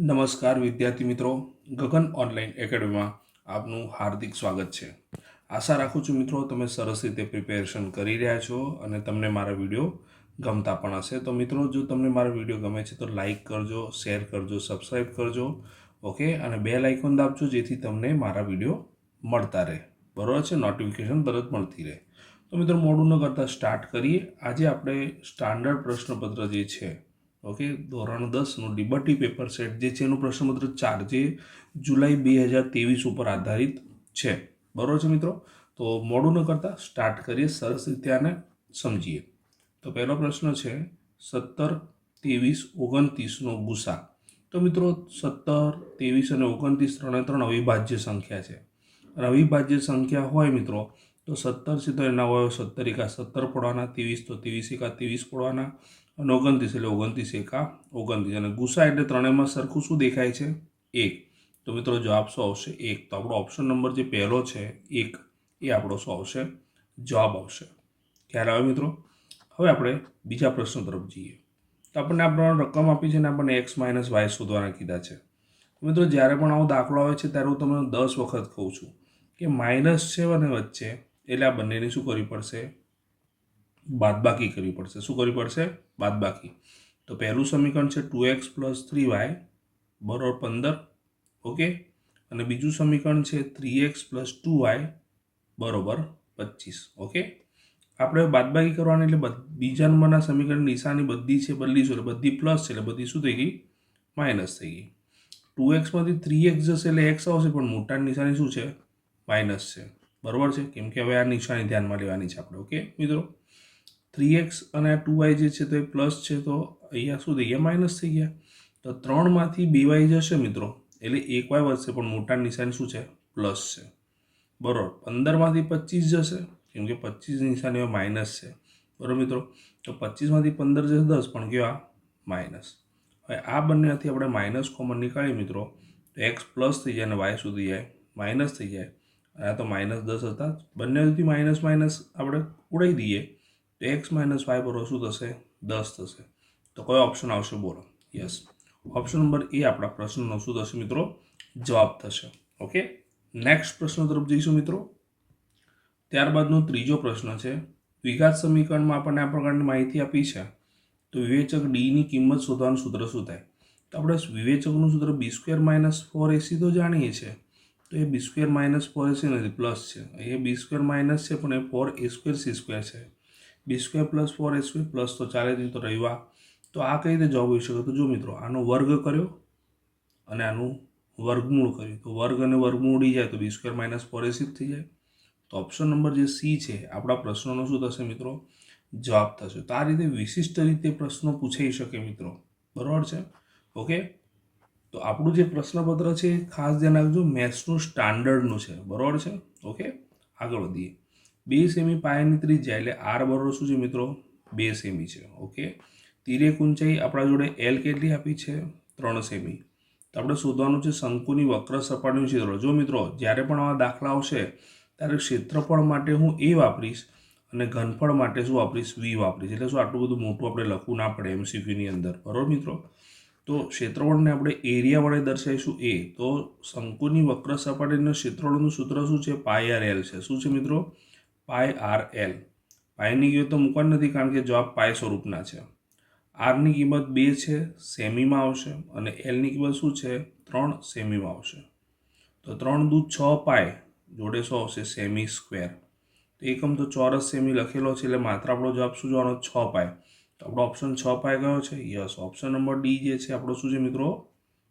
નમસ્કાર વિદ્યાર્થી મિત્રો, ગગન ઓનલાઈન એકેડમીમાં આપનું હાર્દિક સ્વાગત છે. આશા રાખું છું મિત્રો, તમે સરસ રીતે પ્રિપેરેશન કરી રહ્યા છો અને તમને મારા વીડિયો ગમતા પણ હશે. તો મિત્રો, જો તમને મારા વીડિયો ગમે છે તો લાઇક કરજો, શેર કરજો સબસ્ક્રાઈબ કરજો, ઓકે? અને બે લાઇકોન દાબજો જેથી તમને મારા વીડિયો મળતા રહે. બરાબર છે? નોટિફિકેશન તરત મળતી રહે. તો મિત્રો, મોડું ન કરતાં સ્ટાર્ટ કરીએ. આજે આપણે સ્ટાન્ડર્ડ પ્રશ્નપત્ર જે છે ઓકે ધોરણ દસનું ડિબટી પેપર સેટ જે છે, એનું પ્રશ્નપત્ર ચાર જે જુલાઈ બે હજાર ત્રેવીસ ઉપર આધારિત છે. બરાબર છે મિત્રો? તો મોડું ન કરતાં સ્ટાર્ટ કરીએ, સરસ રીતે આને સમજીએ. તો પહેલો પ્રશ્ન છે, સત્તર ત્રેવીસ ઓગણત્રીસનો ગુસા. તો મિત્રો, સત્તર ત્રેવીસ અને ઓગણત્રીસ ત્રણે ત્રણ અવિભાજ્ય સંખ્યા છે. અને અવિભાજ્ય સંખ્યા હોય મિત્રો, તો સત્તર સીધો એના હોય સત્તર એકા સત્તર પડવાના, ત્રેવીસ તો ત્રેવીસ એકા ત્રેવીસ પડવાના. અને ઓગણત્રીસ એટલે ઓગણત્રીસ એકા ઓગણત્રીસ. અને ગુસા એટલે ત્રણેયમાં સરખું શું દેખાય છે? એક. તો મિત્રો જવાબ શું આવશે એક. તો આપણો ઓપ્શન નંબર જે પહેલો છે, એક, એ આપણો શું આવશે જવાબ આવશે. ખ્યાલ આવે મિત્રો? હવે આપણે બીજા પ્રશ્ન તરફ જઈએ. તો આપણને આપણે રકમ આપી છે ને આપણને એક્સ માઇનસ વાય શોધવાના કીધા છે. મિત્રો જ્યારે પણ આવો દાખલો આવે છે ત્યારે હું તમને દસ વખત કહું છું કે માઇનસ છે અને વચ્ચે, એટલે આ બંનેની શું કરવી પડશે? બાદબાકી કરવી પડશે. શું કરવી પડશે? બાદબાકી. તો પહેલું સમીકરણ છે two X plus three Y બરોબર પંદર, ઓકે? અને બીજું સમીકરણ છે three X plus two Y બરોબર પચીસ, ઓકે? આપણે બાદબાકી કરવાની એટલે બીજા નંબરના સમીકરણ નિશાની બધી છે બદલીશું એટલે બધી પ્લસ છે એટલે બધી શું થઈ ગઈ? માઇનસ થઈ ગઈ. ટુ એક્સમાંથી થ્રી એક્સ જશે એટલે એક્સ આવશે પણ મોટાની નિશાની શું છે? માઇનસ છે. બરોબર છે? કેમ કે હવે આ નિશાની ધ્યાનમાં લેવાની છે આપણે, ઓકે? મિત્રો? થ્રી એક્સ અને આ ટુ વાય જે છે તો એ પ્લસ છે, તો અહીંયા શું થઈ ગયા? માઇનસ થઈ ગયા. તો ત્રણમાંથી બે વાય જશે મિત્રો. એટલે એક વાય વધશે, પણ મોટા નિશાની શું છે? પ્લસ છે. બરોબર. પંદરમાંથી પચીસ જશે, કેમ કે પચીસ નિશાની માઇનસ છે. બરોબર મિત્રો? તો પચીસમાંથી પંદર જશે દસ, પણ કેવા માઇનસ હવે આ બંનેમાંથી આપણે માઇનસ કોમન નીકાળીએ મિત્રો. તો એક્સ પ્લસ થઈ જાય અને વાય સુધી જાય? માઇનસ થઈ જાય. આ તો માઇનસ દસ હતા. બંનેથી માઇનસ માઇનસ આપણે ઉડાવી દઈએ. તો એક્સ માઇનસ વાય બરોબર શું થશે? દસ થશે. તો કયો ઓપ્શન આવશે બોલો. યસ ઓપ્શન નંબર એ આપણા પ્રશ્નનો શું થશે મિત્રો? જવાબ થશે. ઓકે નેક્સ્ટ પ્રશ્ન તરફ જઈશું મિત્રો. ત્યારબાદનો ત્રીજો પ્રશ્ન છે. વિઘાત સમીકરણમાં આપણને આ પ્રકારની માહિતી આપી છે. તો વિવેચક ડીની કિંમત શોધવાનું સૂત્ર શું થાય? તો આપણે વિવેચકનું સૂત્ર B square minus four AC તો જાણીએ છીએ. તો એ B square minus four AC નથી પ્લસ છે. અહીંયા બી સ્ક્વેર માઇનસ છે, પણ એ four A square C square છે. B square plus four A square plus તો ચાલે દિન તો રહેવા તો આ કઈ રીતે જવાબ હોઈ શકે? તો જો મિત્રો, આનો વર્ગ કર્યો અને આનું વર્ગમૂળ કર્યું. તો વર્ગ અને વર્ગમૂળ ઉડી જાય તો B square minus four A થઈ જાય. તો ઓપ્શન નંબર જે સી છે, આપણા પ્રશ્નોનો શું થશે મિત્રો? જવાબ થશે. તો આ રીતે વિશિષ્ટ રીતે પ્રશ્નો પૂછાઈ શકે મિત્રો. બરાબર છે? ઓકે? તો આપણું જે પ્રશ્નપત્ર છે ખાસ ધ્યાન રાખજો. મેથ્સનું સ્ટાન્ડર્ડનું છે. બરાબર છે? ઓકે? આગળ વધીએ. બે સેમી પાયાની ત્રિજ્યા એટલે આર બરોબર શું છે મિત્રો? બે સેમી છે, ઓકે? તિરેક ઊંચાઈ આપણા જોડે એલ કેટલી આપી છે? ત્રણ સેમી. તો આપણે શોધવાનું છે શંકુની વક્ર સપાટીનું ક્ષેત્ર. જો મિત્રો, જ્યારે પણ આવા દાખલા આવશે, ત્યારે ક્ષેત્રફળ માટે હું એ વાપરીશ અને ઘનફળ માટે શું વાપરીશ? વી વાપરીશ. એટલે શું આટલું બધું મોટું આપણે લખવું ના પડે એમસીક્યુની અંદર. બરાબર મિત્રો? તો ક્ષેત્રફળને આપણે એરિયા વડે દર્શાવીશું એ તો શંકુની વક્ર સપાટીના ક્ષેત્રફળનું સૂત્ર શું છે? પાય આર એલ છે. શું છે મિત્રો? Pi R L. પાયની કિંમત તો મૂકવાની નથી કારણ કે જવાબ પાય સ્વરૂપના છે. આરની કિંમત બે છે, સેમીમાં આવશે અને એલની કિંમત શું છે? ત્રણ સેમીમાં આવશે. તો ત્રણ દૂધ છ પાય, જોડે શું આવશે સેમી સ્ક્વેર. તો એકમ તો ચોરસ સેમી લખેલો છે એટલે માત્ર આપણો જવાબ શું જોવાનો? છ પાય. તો આપણો ઓપ્શન છ પાય કયો છે? યસ. ઓપ્શન નંબર ડી જે છે આપણો શું છે મિત્રો?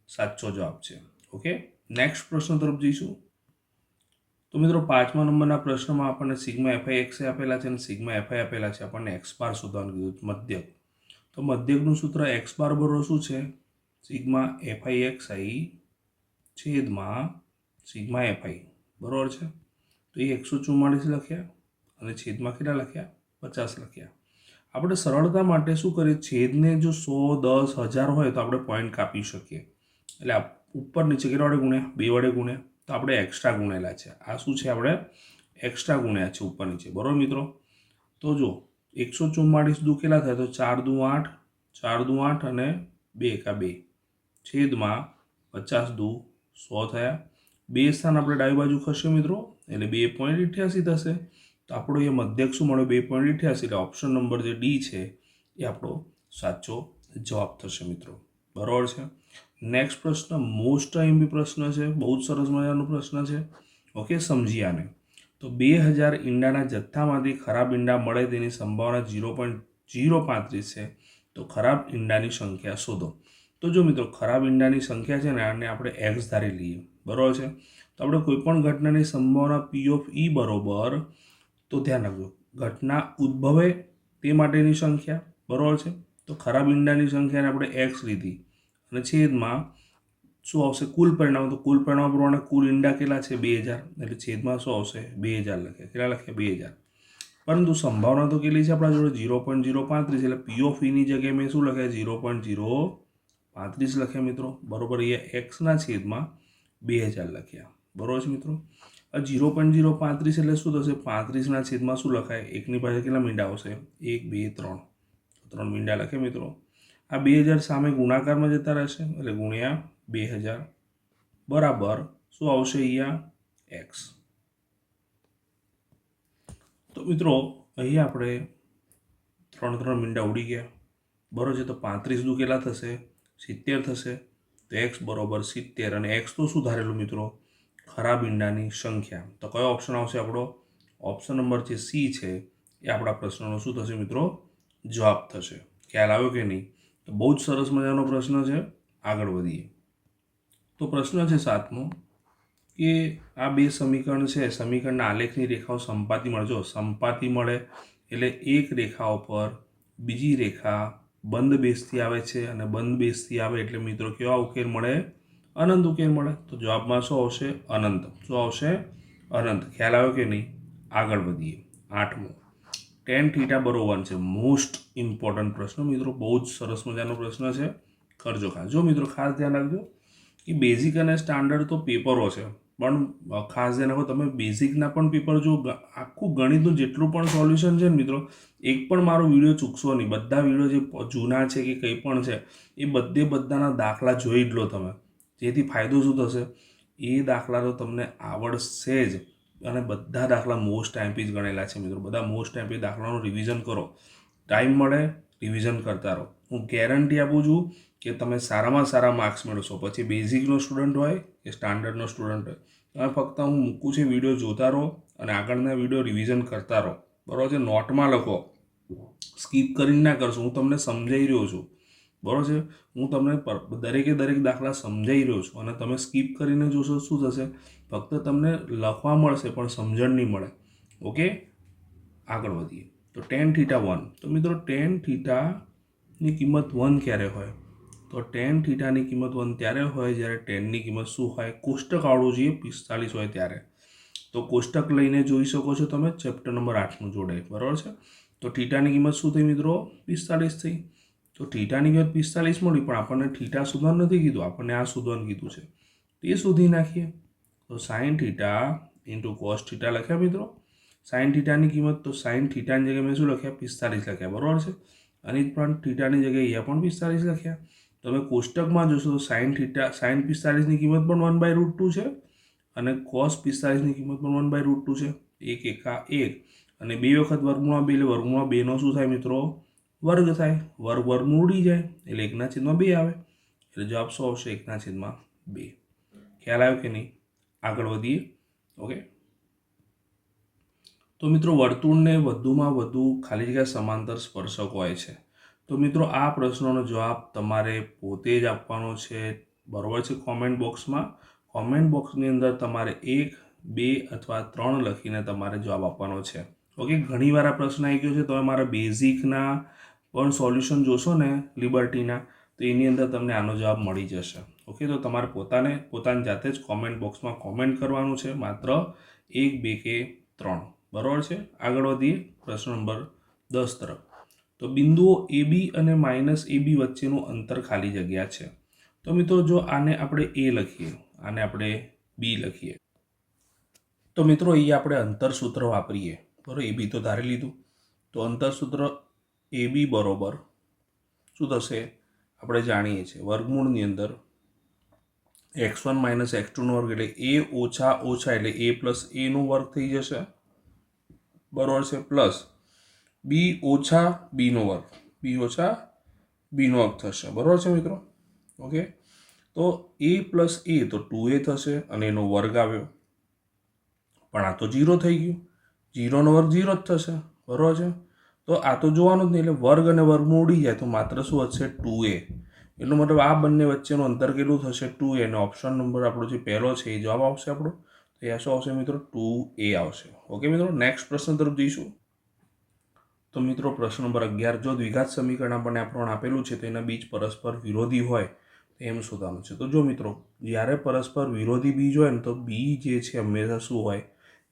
સાચો જવાબ છે. ઓકે? નેક્સ્ટ પ્રશ્ન તરફ જઈશું. તો મિત્રો પાંચમા નંબરના પ્રશ્નમાં આપણને સિગ્મા એફઆઈ એક્સ આપેલા છે અને સિગ્મા એફઆઈ આપેલા છે. આપણને એક્સ બાર શોધવાનું કીધું મધ્યક. તો મધ્યકનું સૂત્ર એક્સ બાર બરોબર શું છે? સિગ્મા એફઆઈ એક્સ આઈ છેદમાં સિગ્મા એફઆઈ બરોબર છે? તો એ એકસો ચુમ્માળીસ લખ્યા અને છેદમાં કેટલા લખ્યા? પચાસ લખ્યા. આપણે સરળતા માટે શું કરીએ? છેદને જો સો, દસ, હજાર હોય તો આપણે પોઈન્ટ કાપી શકીએ. એટલે ઉપર નીચે કેટલા વડે ગુણ્યા? બે વડે ગુણ્યા. તો આપણે એક્સ્ટ્રા ગુણેલા છે. આ શું છે આપણે? એક્સ્ટ્રા ગુણ્યા છે ઉપર નીચે. બરાબર મિત્રો? તો જો એકસો ચુમ્માળીસ દુ કેટલા થાય તો ચાર દુ આઠ, ચાર દુ આઠ અને બે એકા બે. છેદમાં પચાસ દુ સો થયા. બે સ્થાન આપણે ડાબી બાજુ ખસશે મિત્રો, એટલે બે પોઈન્ટ અઠ્યાસી થશે. તો આપણો એ મધ્યક શું મળ્યો? બે પોઈન્ટ અઠ્યાસી, એટલે ઓપ્શન નંબર જે ડી છે એ આપણો સાચો જવાબ થશે મિત્રો. બરાબર છે? નેક્સ્ટ પ્રશ્ન મોસ્ટ એમબી પ્રશ્ન છે, બહુ જ સરસ મજાનો પ્રશ્ન છે. ઓકે સમજી આને. તો બે હજાર ઈંડાના જથ્થામાંથી ખરાબ ઈંડા મળે તેની સંભાવના ઝીરો પોઈન્ટ ઝીરો પાંત્રીસ છે. તો ખરાબ ઈંડાની સંખ્યા શોધો. તો જો મિત્રો, ખરાબ ઈંડાની સંખ્યા છે ને, આને આપણે એક્સ ધારી લઈએ. બરાબર છે? તો આપણે કોઈપણ ઘટનાની સંભાવના પી ઓફ ઈ બરોબર, તો ધ્યાન રાખજો. ઘટના ઉદ્ભવે તે માટેની સંખ્યા, બરાબર છે? તો ખરાબ ઈંડાની સંખ્યાને આપણે એક્સ લીધી. અને છેદમાં શું આવશે? કુલ પરિણામ, તો કુલ પરિણામ પ્રમાણે કુલ ઈંડા કેટલા છે? બે હજાર. એટલે છેદમાં શું આવશે? બે હજાર લખે. કેટલા લખે? બે હજાર. પરંતુ સંભાવના તો કેટલી છે આપણા જોડે? ઝીરો પોઈન્ટ ઝીરો પાંત્રીસ. એટલે પીઓફીની જગ્યાએ મેં શું લખ્યા? ઝીરો પોઈન્ટ ઝીરો પાંત્રીસ લખ્યા મિત્રો. બરોબર, અહીંયા એક્સના છેદમાં બે હજાર લખ્યા. બરાબર છે મિત્રો? આ ઝીરો પોઈન્ટ ઝીરો પાંત્રીસ એટલે શું થશે? પાંત્રીસના છેદમાં શું લખાય? એકની પાસે કેટલા મીંડા આવશે? એક, બે, ત્રણ. ત્રણ મીંડા લખે મિત્રો. આ બે હજાર સામે ગુણાકારમાં જતા રહેશે એટલે ગુણ્યા બે હજાર. બરાબર. શું આવશે અહીંયા? એક્સ. તો મિત્રો, અહીંયા આપણે ત્રણ ત્રણ મીંડા ઉડી ગયા. બરોબર છે, તો પાંત્રીસ દુ કેટલા થશે, સિત્તેર થશે. તો એક્સ બરોબર સિત્તેર અને એક્સ તો શું ધારેલું મિત્રો? ખરાબ ઈંડાની સંખ્યા. તો કયો ઓપ્શન આવશે આપણો? ઓપ્શન નંબર જે સી છે, એ આપણા પ્રશ્નનો શું થશે મિત્રો? જવાબ થશે. ખ્યાલ આવ્યો કે નહીં? બહુ જ સરસ મજાનો પ્રશ્ન છે. આગળ વધીએ. તો પ્રશ્ન છે સાતમો, કે આ બે સમીકરણ છે, સમીકરણના આલેખની રેખાઓ સંપાતી મળે. જો સંપાતી મળે, એટલે એક રેખા ઉપર બીજી રેખા બંધ બેસતી આવે છે અને બંધ બેસતી આવે એટલે મિત્રો કેવા ઉકેલ મળે? અનંત ઉકેલ મળે. તો જવાબમાં શું આવશે? અનંત. શું આવશે? અનંત. ખ્યાલ આવ્યો કે નહીં? આગળ વધીએ. આઠમો ટેન થીટા બરોબર છે. મોસ્ટ ઇમ્પોર્ટન્ટ પ્રશ્ન. મિત્રો, બહુ જ સરસ મજાનો પ્રશ્ન છે. કરજો ખાસ. જો મિત્રો, ખાસ ધ્યાન રાખજો કે બેઝિક અને સ્ટાન્ડર્ડ તો પેપરો છે. પણ ખાસ ધ્યાન રાખો, તમે બેઝિકના પણ પેપર જો આખું ગણિતનું જેટલું પણ સોલ્યુશન છે ને મિત્રો, એક પણ મારો વીડિયો ચૂકશો નહીં. બધા વીડિયો જે જૂના છે કે કંઈ પણ છે, એ બધે બધાના દાખલા જોઈ જ લો તમે. જેથી ફાયદો શું થશે? એ દાખલા તો તમને આવડશે જ. અને બધા દાખલા મોસ્ટ ટાઈમપી જ ગણેલા છે મિત્રો. બધા મોસ્ટ ટાઈમપી દાખલાનું રિવિઝન કરો. ટાઈમ મળે રિવિઝન કરતા રહો. હું ગેરંટી આપું છું કે તમે સારામાં સારા માર્ક્સ મેળવશો. પછી બેઝિકનો સ્ટુડન્ટ હોય કે સ્ટાન્ડર્ડનો સ્ટુડન્ટ હોય, તમે ફક્ત હું મૂકું છું વીડિયો જોતા રહો અને આગળના વીડિયો રિવિઝન કરતા રહો. બરાબર છે? નોટમાં લખો. સ્કીપ કરીને ના કરશો. હું તમને સમજાઈ રહ્યો છું. બરાબર છે? હું તમને દરેકે દરેક દાખલા સમજાઈ રહ્યો છું અને તમે સ્કીપ કરીને જોશો શું થશે? ફક્ત તમને લખવા મળશે, પણ સમજણ નહીં મળે. ઓકે? આગળ વધીએ. તો ટેન થીટા વન તો મિત્રો ટેન થીટાની કિંમત વન ક્યારે હોય? તો ટેન થીટાની કિંમત વન ત્યારે હોય જ્યારે ટેનની કિંમત શું હોય? કોષ્ટક આવડવું જોઈએ, પિસ્તાલીસ હોય ત્યારે. તો કોષ્ટક લઈને જોઈ શકો છો તમે ચેપ્ટર નંબર આઠનું જોડે બરાબર છે? તો થીટાની કિંમત શું થઈ મિત્રો? પિસ્તાલીસ થઈ. તો થીટાની કિંમત પિસ્તાલીસ મળી, પણ આપણને થીટા શોધવાનું નથી કીધું. આપણને આ શોધવાનું કીધું છે. તો એ શોધી નાખીએ. તો sine theta into cos theta લખ્યા મિત્રો. સાઇન થીટાની કિંમત તો સાઇન થીટાની જગ્યાએ મેં શું લખ્યા? પિસ્તાલીસ લખ્યા. બરાબર છે? અને પણ થીટાની જગ્યાએ અહીંયા પણ પિસ્તાલીસ લખ્યા. તમે કોષ્ટકમાં જોશો તો સાઇન થીટા સાઇન પિસ્તાલીસની કિંમત પણ વન બાય રૂટ ટુ છે અને કોસ પિસ્તાલીસની કિંમત પણ વન બાય રૂટ ટુ છે. એક એકા એક. અને બે વખત વર્ગમૂળમાં બે એટલે વર્ગમૂળમાં બેનો શું થાય મિત્રો? વર્ગ થાય. વર્ગ વર્ગમૂળ ઉડી જાય એટલે એકના છેદમાં બે આવે. એટલે જવાબ શું આવશે? એકના છેદમાં બે. ખ્યાલ આવ્યો કે નહીં? આગળ વધીએ. ઓકે તો મિત્રો, વર્તુળને વધુમાં વધુ ખાલી જગ્યા સમાંતર સ્પર્શક હોય છે. તો મિત્રો, આ પ્રશ્નોનો જવાબ તમારે પોતે જ આપવાનો છે. બરાબર છે કોમેન્ટ બોક્સમાં કોમેન્ટ બોક્સની અંદર તમારે એક, બે અથવા ત્રણ લખીને તમારે જવાબ આપવાનો છે. ઓકે ઘણીવાર આ પ્રશ્ન આવી ગયો છે. તમે મારા બેઝિકના પણ સોલ્યુશન જોશો ને લિબર્ટીના તો એની અંદર તમને આનો જવાબ મળી જશે. ઓકે તો તમારે પોતાને, પોતાની જાતે જ કોમેન્ટ બોક્સમાં કોમેન્ટ કરવાનું છે. માત્ર એક, બે કે ત્રણ. બરાબર છે? આગળ વધીએ. પ્રશ્ન નંબર દસ તરફ. તો બિંદુઓ એ બી અને માઇનસ એ બી વચ્ચેનું અંતર ખાલી જગ્યા છે. તો મિત્રો, જો આને આપણે એ લખીએ, આને આપણે બી લખીએ. તો મિત્રો એ આપણે અંતર સૂત્ર વાપરીએ. બરાબર, એ બી તો ધારી લીધું. તો અંતર સૂત્ર એ બી બરોબર શું થશે? આપણે જાણીએ છીએ. વર્ગમૂળની અંદર એક્સ વન માઇનસ એક્સ ટુનો વર્ગ એટલે એ ઓછા ઓછા એટલે એ પ્લસ એનો વર્ગ થઈ જશે. બરોબર છે? પ્લસ બી ઓછા બીનો વર્ગ. બી ઓછા બીનો વર્ગ થશે. બરાબર છે મિત્રો? ઓકે? તો એ પ્લસ એ તો ટુ એ થશે અને એનો વર્ગ આવ્યો. પણ આ તો જીરો થઈ ગયું. જીરોનો વર્ગ જીરો જ થશે. બરાબર છે? તો આ તો જોવાનું જ નહીં, એટલે વર્ગ અને વર્ગ ઉડી જાય તો માત્ર શું હશે? Two A. એટલો મતલબ આ બંને વચ્ચેનું અંતર કેટલું થશે? Two A. અને ઓપ્શન નંબર આપણો જે પહેલો છે એ જવાબ આવશે આપણો. તો એ શું આવશે મિત્રો? ટુ એ આવશે. ઓકે મિત્રો? નેક્સ્ટ પ્રશ્ન તરફ જઈશું. તો મિત્રો, પ્રશ્ન નંબર અગિયાર. જો દ્વિઘાત સમીકરણ આપણને આપણને આપેલું છે તો એના બીજ પરસ્પર વિરોધી હોય, તો એમ શોધવાનું છે. તો જો મિત્રો, જ્યારે પરસ્પર વિરોધી બીજ હોય ને તો બી જે છે હંમેશા શું હોય?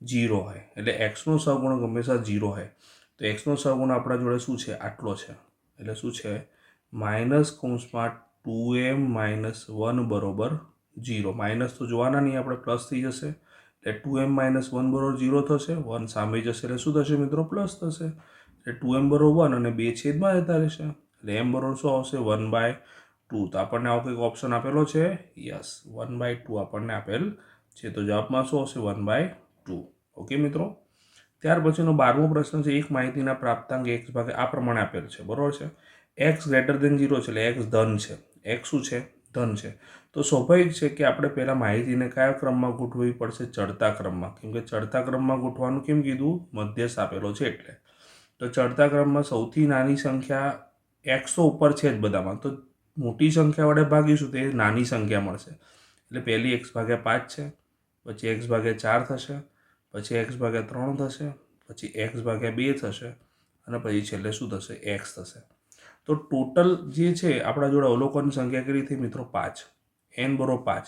જીરો હોય. એટલે એક્સનો સહગુણક હંમેશા જીરો હોય. તો એક્સનો સહગુણ આપણા જોડે શું છે? આટલો છે. એટલે શું છે? માઇનસ કૌંસમાં ટુ એમ માઇનસ વન બરોબર જીરો માઇનસ તો જોવાના નહીં, આપણે પ્લસ થઈ જશે. એટલે ટુ એમ માઇનસ વન બરોબર જીરો થશે. વન સામે જશે એટલે શું થશે મિત્રો? પ્લસ થશે. એટલે ટુ એમ બરોબર વન અને બે છેદમાં જતા રહેશે. એટલે એમ બરોબર શું આવશે? One by two. તો આપણને આવો કંઈક ઓપ્શન આપેલો છે? યસ. વન બાય ટુ આપણને આપેલ છે. તો જવાબમાં શું આવશે? One by two. ઓકે મિત્રો? ત્યાર પછીનો બારમો પ્રશ્ન છે, એક માહિતીના પ્રાપ્તાંક એક્સ ભાગે આ પ્રમાણે આપેલ છે, બરોબર છે? એક્સ ગ્રેટર દેન ઝીરો છે એટલે એક્સ ધન છે. એક્સ શું છે? ધન છે. તો સ્વાભાવિક છે કે આપણે પહેલાં માહિતીને કયા ક્રમમાં ગોઠવવી પડશે? ચડતા ક્રમમાં. કેમ કે ચડતા ક્રમમાં ગોઠવાનું કેમ કીધું? મધ્યસ્થ આપેલો છે એટલે. તો ચડતા ક્રમમાં સૌથી નાની સંખ્યા એકસો ઉપર છે જ બધામાં. તો મોટી સંખ્યા વડે ભાગીશું તો નાની સંખ્યા મળશે. એટલે પહેલી એક્સ ભાગ્યા પાંચ છે, પછી એક્સ ભાગ્યા ચાર થશે પછી એક્સ ભાગ્યા ત્રણ થશે, પછી એક્સ ભાગ્યા બે થશે અને પછી છેલ્લે શું થશે? એક્સ થશે. તો ટોટલ જે છે, આપણા જોડે અવલોકનની સંખ્યા કરી હતી મિત્રો? પાંચ. એન બરો પાંચ.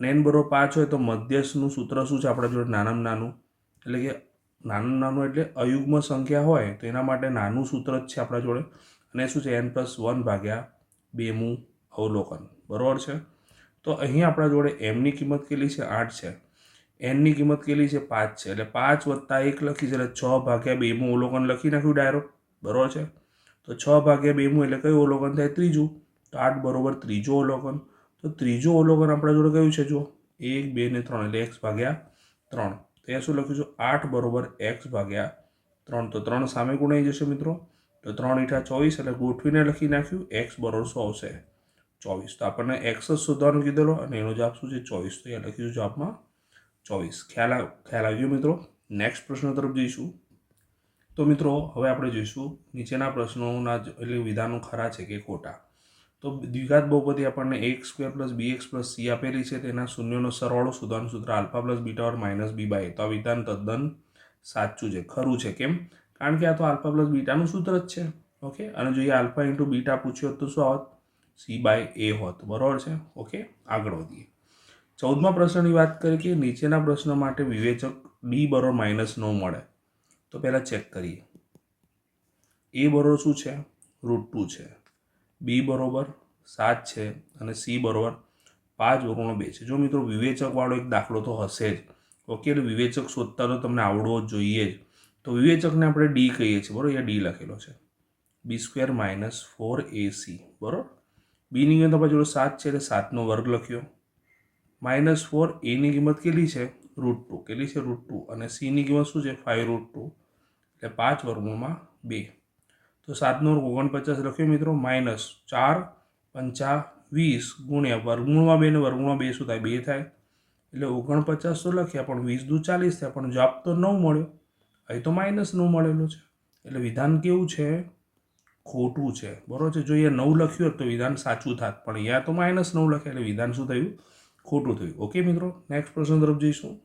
અને એન બરો પાંચ હોય તો મધ્યસ્થનું સૂત્ર શું છે આપણા જોડે? નાનામાં નાનું. એટલે કે નાનું નાનું એટલે અયુગ્મ સંખ્યા હોય તો એના માટે નાનું સૂત્ર જ છે આપણા જોડે. અને શું છે? એન પ્લસ વન ભાગ્યા બેમું અવલોકન. બરાબર છે? તો અહીં આપણા જોડે એમની કિંમત કેટલી છે? આઠ છે. એનની કિંમત કેટલી છે? પાંચ છે. એટલે પાંચ વત્તા એક લખી છે એટલે છ ભાગ્યા બેમું અવલોકન લખી નાખ્યું ડાયરેક્ટ બરાબર છે? તો છ ભાગ્યા બેમું એટલે કયું અવલોકન થાય? ત્રીજું. તો આઠ બરોબર ત્રીજું અવલોકન. તો ત્રીજું અવલોકન આપણા જોડે કયું છે જો એક, બે ને ત્રણ. એટલે એક્સ ભાગ્યા ત્રણ. તો એ શું લખ્યું છે? આઠ બરોબર એક્સ ભાગ્યા ત્રણ. તો ત્રણ સામે ગુણાઈ જશે મિત્રો. તો ત્રણ ઈઠા ચોવીસ એટલે ગોઠવીને લખી નાખ્યું એક્સ બરોબર સો આવશે ચોવીસ. તો આપણને એક્સ જ શોધવાનું કીધેલો અને એનો જવાબ શું છે? ચોવીસ. તો એ લખ્યું જવાબમાં ચોવીસ. ખ્યાલ ખ્યાલ આવ્યો મિત્રો. નેક્સ્ટ પ્રશ્ન તરફ જઈશું. તો મિત્રો, હવે આપણે જોઈશું નીચેના પ્રશ્નોના એટલે વિધાનો ખરા છે કે ખોટા. તો દ્વિઘાત બહુપદી આપણને એક square plus b x plus c આપેલી છે. તેના શૂન્યનો સરવાળો શોધવાનું સૂત્ર alpha plus beta minus b by તો આ વિધાન તદ્દન સાચું છે, ખરું છે. કેમ? કારણ કે આ તો આલ્ફા પ્લસ બીટાનું સૂત્ર જ છે. ઓકે? અને જો એ આલ્ફા ઇન્ટુ બીટા પૂછ્યું તો શું આવત? સી બાય એ હોત. બરાબર છે? ઓકે? આગળ વધીએ. ચૌદમા પ્રશ્નની વાત કરીએ કે નીચેના પ્રશ્ન માટે વિવેચક ડી બરોબર માઇનસ ન મળે. તો પહેલાં ચેક કરીએ. એ બરોબર શું છે? રૂટ ટુ છે. બી બરોબર સાત છે અને સી બરોબર પાંચ ઓગણો બે છે. જો મિત્રો વિવેચકવાળો એક દાખલો તો હશે જ. ઓકે, એટલે વિવેચક શોધતા તો તમને આવડવો જ જોઈએ જ. તો વિવેચકને આપણે ડી કહીએ છીએ. બરાબર, અહીંયા ડી લખેલો છે. B square minus four a c બરાબર? બીની અંદર જોડે સાત છે એટલે સાતનો વર્ગ લખ્યો. માઇનસ ફોર એની કિંમત કેટલી છે? Root two. કેટલી છે? Root two. અને સીની કિંમત શું છે? Five root two. એટલે પાંચ વર્ગમૂળમાં બે. તો સાતનો ઓગણપચાસ લખ્યો મિત્રો. માઇનસ ચાર પંચા વીસ ગુણ્યા વર્ગમૂળમાં બે ને વર્ગમૂળમાં બે શું થાય? બે થાય. એટલે ઓગણપચાસ તો લખ્યા, પણ વીસ દુ ચાલીસ થયા, પણ જવાબ તો નવ મળ્યો. અહીં તો માઇનસ નવ મળેલો છે. એટલે વિધાન કેવું છે? ખોટું છે. બરાબર છે? જો અહીંયા નવ લખ્યું હોત તો વિધાન સાચું થાત. પણ અહીંયા તો માઇનસ નવ લખે એટલે વિધાન શું થયું? ખોટું થયું. ઓકે મિત્રો નેક્સ્ટ પ્રશ્ન તરફ જઈશું.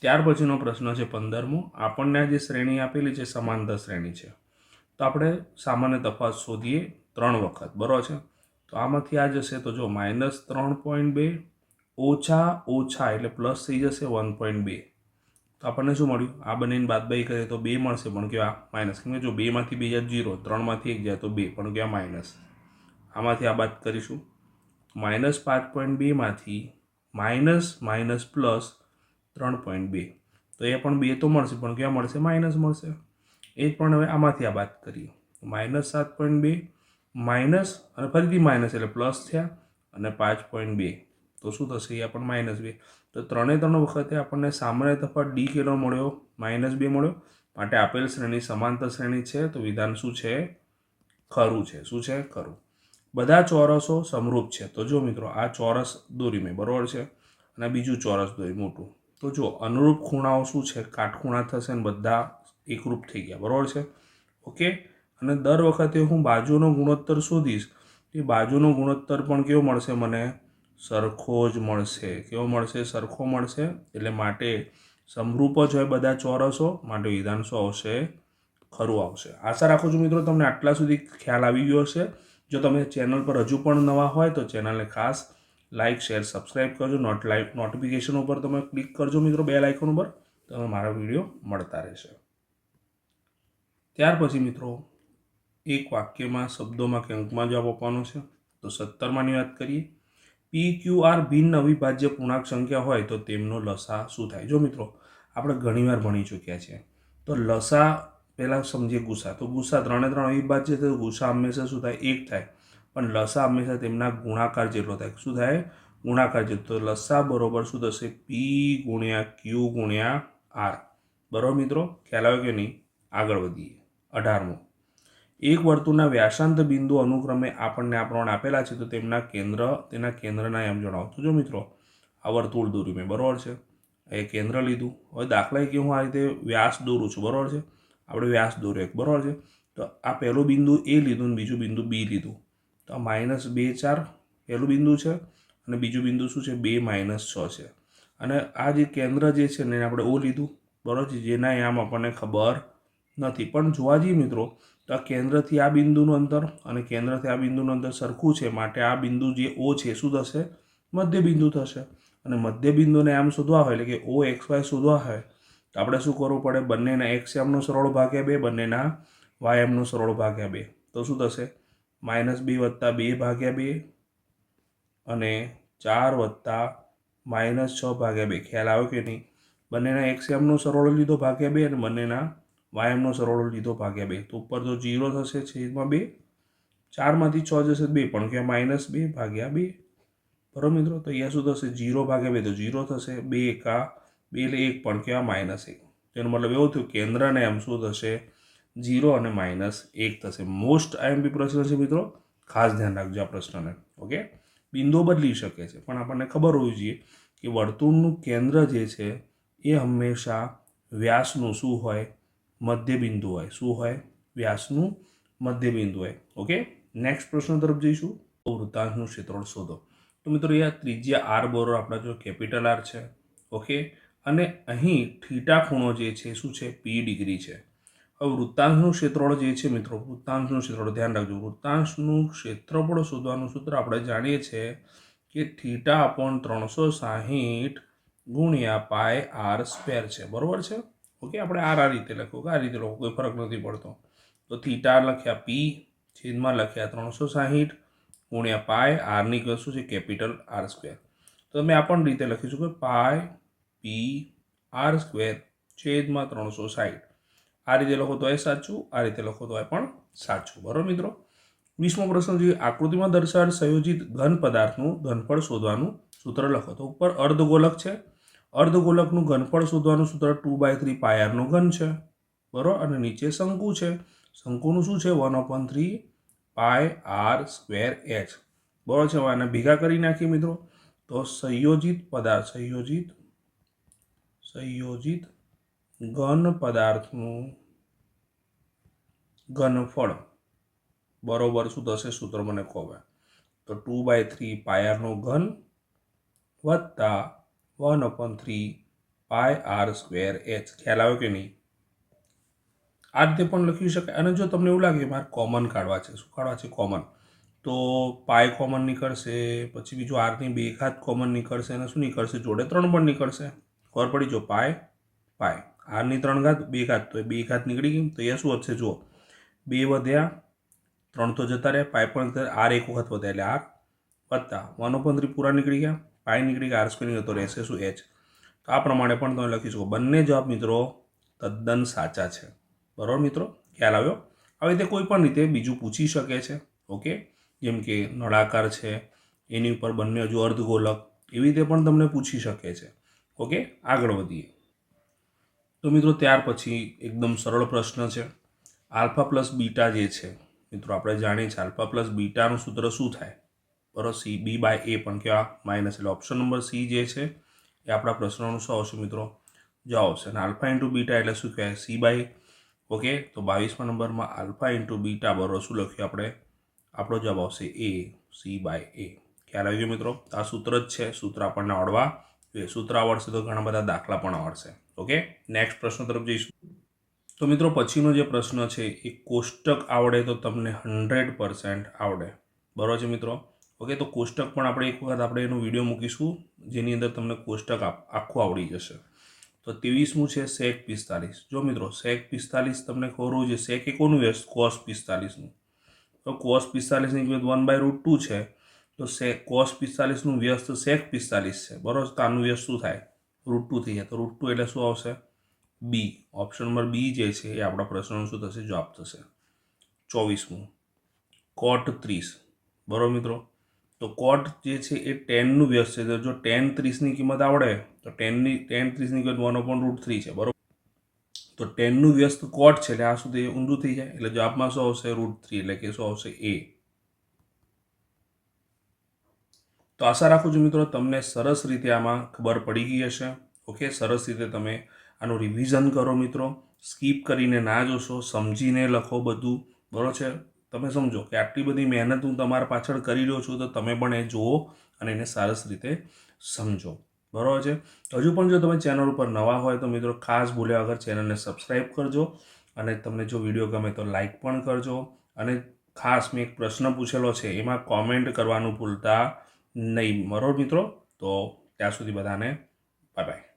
ત્યાર પછીનો પ્રશ્ન છે પંદરમો. આપણને આ જે શ્રેણી આપેલી છે, સમાંતર શ્રેણી છે. તો આપણે સામાન્ય તફાવત શોધીએ ત્રણ વખત. બરાબર છે? તો આમાંથી આ જશે, તો જો માઇનસ ત્રણ પોઈન્ટ બે, ઓછા ઓછા એટલે પ્લસ થઈ જશે વન પોઈન્ટ બે. તો આપણને શું મળ્યું? આ બંનેની બાઈ કરીએ તો બે મળશે. પણ કેવા? માઇનસ. કેમ કે જો બેમાંથી બે જાય જીરો ત્રણમાંથી એક જાય તો બે, પણ કેવા? માઇનસ. આમાંથી આ બાદ કરીશું. માઇનસ પાંચ પોઈન્ટ બેમાંથી માઇનસ માઇનસ પ્લસ ત્રણ પોઈન્ટ બે. તો એ પણ બે તો મળશે, પણ ક્યાં મળશે? માઇનસ મળશે. એ જ પણ હવે આમાંથી આ વાત કરીએ. માઇનસ સાત પોઈન્ટ બે, માઇનસ અને ફરીથી માઇનસ એટલે પ્લસ થયા અને પાંચ પોઈન્ટ બે. તો શું થશે? એ આપણને માઇનસ બે. તો ત્રણે ત્રણ વખતે આપણને સામાન્ય તફાવત ડી કેટલો મળ્યો? માઇનસ બે મળ્યો. માટે આપેલ શ્રેણી સમાંતર શ્રેણી છે. તો વિધાન શું છે? ખરું છે. શું છે? ખરું. બધા ચોરસો સમરૂપ છે. તો જો મિત્રો, આ ચોરસ દોરી મેં બરાબર છે અને બીજું ચોરસ દોરી મોટું. તો જો અનુરૂપ ખૂણાઓ શું છે? કાટખૂણા થશે ને બધા એકરૂપ થઈ ગયા. બરાબર છે? ઓકે? અને દર વખતે હું બાજુનો ગુણોત્તર શોધીશ, એ બાજુનો ગુણોત્તર પણ કેવો મળશે મને? સરખો જ મળશે. કેવો મળશે? સરખો મળશે. એટલે માટે સમરૂપ જ હોય બધા ચોરસો, માટે વિધાન શું આવશે? ખરું આવશે. આશા રાખું છું મિત્રો, તમને આટલા સુધી ખ્યાલ આવી ગયો હશે. જો તમે ચેનલ પર હજુ પણ નવા હોય તો ચેનલને ખાસ લાઇક શેર સબસ્ક્રાઇબ કરજો. નોટ લાઇક નોટિફિકેશન ઉપર તમે ક્લિક કરજો મિત્રો બે લાઇકન ઉપર તમે મારા વીડિયો મળતા રહેશે. ત્યાર પછી મિત્રો, એક વાક્યમાં, શબ્દોમાં કે અંકમાં જવાબ આપવાનો છે. તો સત્તરમાંની વાત કરીએ. પી ક્યુ આર ભિન્ન અવિભાજ્ય પૂર્ણાંક સંખ્યા હોય તો તેમનો લસા શું થાય? જો મિત્રો, આપણે ઘણીવાર ભણી ચૂક્યા છીએ. તો લસા પહેલાં સમજીએ ગુસા તો ગુસા ત્રણે ત્રણ અવિભાજ્ય છે, તો ગુસા હંમેશા શું થાય? એક થાય. પણ લસા હંમેશા તેમના ગુણાકાર જેટલો થાય. શું થાય? ગુણાકાર જેટલો. તો લસા બરોબર શું થશે? પી ગુણ્યા ક્યુ ગુણ્યા આર બરોબર મિત્રો? ખ્યાલ આવ્યો કે નહીં? આગળ વધીએ. અઢારમો. એક વર્તુળના વ્યાસાંત બિંદુ અનુક્રમે આપણને આ પ્રમાણે આપેલા છે, તો તેમના કેન્દ્ર, તેના કેન્દ્રના એમ જણાવો તો જો મિત્રો, આ વર્તુળ દોર્યું મેં બરાબર છે? એ કેન્દ્ર લીધું. હવે દાખલા કે હું આ રીતે વ્યાસ દોરું છું. બરાબર છે? આપણે વ્યાસ દોર્યો એક, બરાબર છે? તો આ પહેલું બિંદુ એ લીધું ને બીજું બિંદુ બી લીધું. તો આ માઇનસ બે ચાર પહેલું બિંદુ છે અને બીજું બિંદુ શું છે? બે માઇનસ છ છે. અને આ જે કેન્દ્ર જે છે એને આપણે ઓ લીધું, બરાબર છે? જેના આમ આપણને ખબર નથી. પણ જોવા જઈએ મિત્રો, તો આ કેન્દ્રથી આ બિંદુનું અંતર અને કેન્દ્રથી આ બિંદુનું અંતર સરખું છે માટે આ બિંદુ જે ઓ છે શું થશે? મધ્ય બિંદુ થશે. અને મધ્ય બિંદુને આમ શોધવા હોય એટલે કે ઓ એક્સ વાય શોધવા હોય તો આપણે શું કરવું પડે? બંનેના એક્સ એમનો સરળ ભાગ્યા બે, બંનેના વાય એમનો સરળ ભાગ્યા બે. તો શું થશે? માઇનસ બે વત્તા બે ભાગ્યા બે અને ચાર વત્તા માઇનસ છ ભાગ્યા બે. ખ્યાલ આવ્યો કે નહીં? બંનેના એક્સ એમનો સરળ લીધો ભાગ્યા બે અને બંનેના વાયમનો સરવાળો લીધો ભાગ્યા બે. તો ઉપર તો જીરો થશે છેદમાં બે. ચારમાંથી છ જશે બે, પણ કે માઇનસ બે ભાગ્યા બે? બરાબર મિત્રો, તો અહીંયા શું થશે? જીરો ભાગ્યા બે, તો જીરો થશે. બે એકા બે એટલે એક પણ કેવા માઇનસ એક? તેનો મતલબ એવું થયું, કેન્દ્રને એમ શું થશે? જીરો અને માઇનસ એક થશે. મોસ્ટ આઈએમપી પ્રશ્ન છે મિત્રો, ખાસ ધ્યાન રાખજો આ પ્રશ્નને, ઓકે? બિંદુ બદલી શકે છે, પણ આપણને ખબર હોવી જોઈએ કે વર્તુળનું કેન્દ્ર જે છે, એ હંમેશા વ્યાસનું શું હોય? મધ્યબિંદુ હોય. શું હોય? વ્યાસનું મધ્યબિંદુ હોય. ઓકે? નેક્સ્ટ પ્રશ્ન તરફ જઈશું. વૃત્તાંશનું ક્ષેત્રફળ શોધો. તો મિત્રો અહીંયા ત્રિજ્યા આર બરોબર આપણા જો કેપિટલ આર છે, ઓકે? અને અહીં થીટા ખૂણો જે છે, શું છે? પી ડિગ્રી છે. હવે વૃત્તાંશનું ક્ષેત્રફળ જે છે મિત્રો, વૃત્તાંશનું ક્ષેત્રફળ ધ્યાન રાખજો. વૃત્તાંશનું ક્ષેત્રફળ શોધવાનું સૂત્ર આપણે જાણીએ છીએ કે થીટા અપોન ત્રણસો સાહીઠ ગુણ્યા પાય આર સ્ક્વેર છે. બરાબર છે? ઓકે, આપણે આર આ રીતે લખ્યું કે આ રીતે લખો, કોઈ ફરક નથી પડતો. તો થીટા લખ્યા પી છેદમાં લખ્યા ત્રણસો સાહીઠ ગુણ્યા પાય આરની શું છે, કેપિટલ આર સ્ક્વેર. તો તમે આ પણ રીતે લખીશું કે પાય પી આર સ્ક્વેર છેદમાં ત્રણસો સાહીઠ આ રીતે લખો તો એ સાચું, આ રીતે લખો તો એ પણ સાચું. બરાબર મિત્રો? વીસમો પ્રશ્ન જોઈએ આકૃતિમાં દર્શાવેલ સંયોજિત ઘન પદાર્થનું ઘનફળ શોધવાનું સૂત્ર લખો. તો ઉપર અર્ધગોલક છે. અર્ધગોલકનું ઘનફળ શોધવાનું સૂત્ર ટુ બાય થ્રી પાયરનું ઘન છે. બરાબર? અને નીચે શંકુ છે. શંકુનું શું છે? One upon three pi r square h બરાબર છે? હવે આને ભેગા કરી નાખીએ મિત્રો. તો સંયોજિત પદાર્થ, સંયોજિત સંયોજિત ઘન પદાર્થનું ઘનફળ. બરોબર શું થશે? સૂત્ર મને કહો તો ટુ બાય થ્રી પાયરનો ઘન વત્તા one upon three pi r square h. ખ્યાલ આવ્યો કે નહીં? આ રીતે પણ લખી શકાય અને જો તમને એવું લાગે મારે કોમન કાઢવા છે, શું કાઢવા છે કોમન તો પાય કોમન નીકળશે, પછી બીજું આરની બે ઘાત કોમન નીકળશે અને શું નીકળશે? જોડે ત્રણ પણ નીકળશે. ખબર પડી? જો પાય પાય. આરની ત્રણ ઘાત, બે ઘાત. તો એ બે ઘાત નીકળી ગઈ. તો એ શું વધશે જુઓ. બે વધ્યા, ત્રણ તો જતા રહ્યા. પાય પણ આર એક વખત વધ્યા. એટલે આર વત્તા વન ઓપન થ્રી પૂરા નીકળી ગયા. પાય નીકળી ગયા. આર સ્ક્વેર તો રહેશે શું? એચ તો આ પ્રમાણે પણ તમે લખી શકો. બંને જવાબ મિત્રો તદ્દન સાચા છે. બરાબર મિત્રો? ખ્યાલ આવ્યો? આવી રીતે કોઈ પણ રીતે બીજું પૂછી શકે છે. ઓકે? જેમ કે નળાકાર છે. એની ઉપર બંને હજુ અર્ધગોલક. એવી રીતે પણ તમને પૂછી શકે છે. ઓકે? આગળ વધીએ. તો મિત્રો, ત્યાર પછી એકદમ સરળ પ્રશ્ન છે. આલ્ફા પ્લસ બીટા જે છે, મિત્રો, આપણે જાણીએ છીએ આલ્ફા પ્લસ બીટાનું સૂત્ર શું થાય? બરાબર, સી, બી બાય એ પણ કેવા માઇનસ એટલે ઓપ્શન નંબર સી જે છે, એ આપણા પ્રશ્નોનું શું આવશે, મિત્રો. જવાબ આવશે. અને આલ્ફા ઇન્ટુ બીટા એટલે શું કહેવાય? C by okay? તો બાવીસમા નંબરમાં આલ્ફા ઇન્ટુ બીટા બરોબર શું લખ્યું આપણે? આપણો જવાબ આવશે એ, સી બાય એ. ખ્યાલ આવી ગયો, મિત્રો? આ સૂત્ર જ છે. સૂત્ર આપણને આવડવા સૂત્ર આવડશે તો ઘણા બધા દાખલા પણ આવડશે. ઓકે? નેક્સ્ટ પ્રશ્ન તરફ જઈશું. તો મિત્રો, પછીનો જે પ્રશ્ન છે, એ કોષ્ટક આવડે તો તમને હંડ્રેડ પર્સન્ટ આવડે. બરાબર છે મિત્રો? ઓકે, તો કોષ્ટક પણ આપણે એક વખત આપણે એનો વીડિયો મૂકીશું, જેની અંદર તમને કોષ્ટક આખું આવડી જશે. તો ત્રેવીસમું છે સેક પિસ્તાલીસ. જો મિત્રો, સેક પિસ્તાલીસ તમને ખબર હોવું જોઈએ, સેક એ કોનું વ્યસ્ત કોસ પિસ્તાલીસનું. તો કોસ પિસ્તાલીસની કિંમત વન બાય રૂટ ટુ છે. તો સેક કોસ પિસ્તાલીસનું વ્યસ્ત સેક પિસ્તાલીસ છે. બરાબર? તો આનું વ્યસ્ત શું થાય? રૂટ ટુ થઈ જાય. તો રૂટ ટુ એટલે શું આવશે? બી ઓપ્શન નંબર બી જે છે એ આપણા પ્રશ્નનું શું થશે? જવાબ થશે. ચોવીસમું. કોટ ત્રીસ. બરાબર મિત્રો? તો કોટ જે છે એ ટેનનું વ્યસ્ત છે. જો ટેન ત્રીસની કિંમત આવડે, તો ટેનની, ટેન ત્રીસની કિંમત વન ઓપોન રૂટ થ્રી છે. બરાબર? તો ટેનનું વ્યસ્ત કોટ છે, એટલે આ સુધી ઊંધું થઈ જાય. એટલે જવાબમાં શું આવશે? રૂટ થ્રી એટલે કે શું આવશે? એ તો આશા રાખું છું મિત્રો તમને સરસ રીતે આમાં ખબર પડી ગઈ હશે. ઓકે, સરસ રીતે તમે આનું રિવિઝન કરો મિત્રો. સ્કીપ કરીને ના જોશો, સમજીને લખો બધું. બરાબર છે? તમે સમજો કે આટલી બધી મહેનત હું તમારા પાછળ કરી રહ્યો છું તો તમે પણ એ જુઓ અને એને સરસ રીતે સમજો. બરાબર છે? હજુ પણ જો તમે ચેનલ ઉપર નવા હોય તો મિત્રો ખાસ ભૂલ્યા વગર ચેનલને સબસ્ક્રાઈબ કરજો અને તમને જો વીડિયો ગમે તો લાઈક પણ કરજો. અને ખાસ મેં એક પ્રશ્ન પૂછેલો છે, એમાં કોમેન્ટ કરવાનું ભૂલતા નહીં. બરાબર મિત્રો તો ત્યાં સુધી બધાને બાય બાય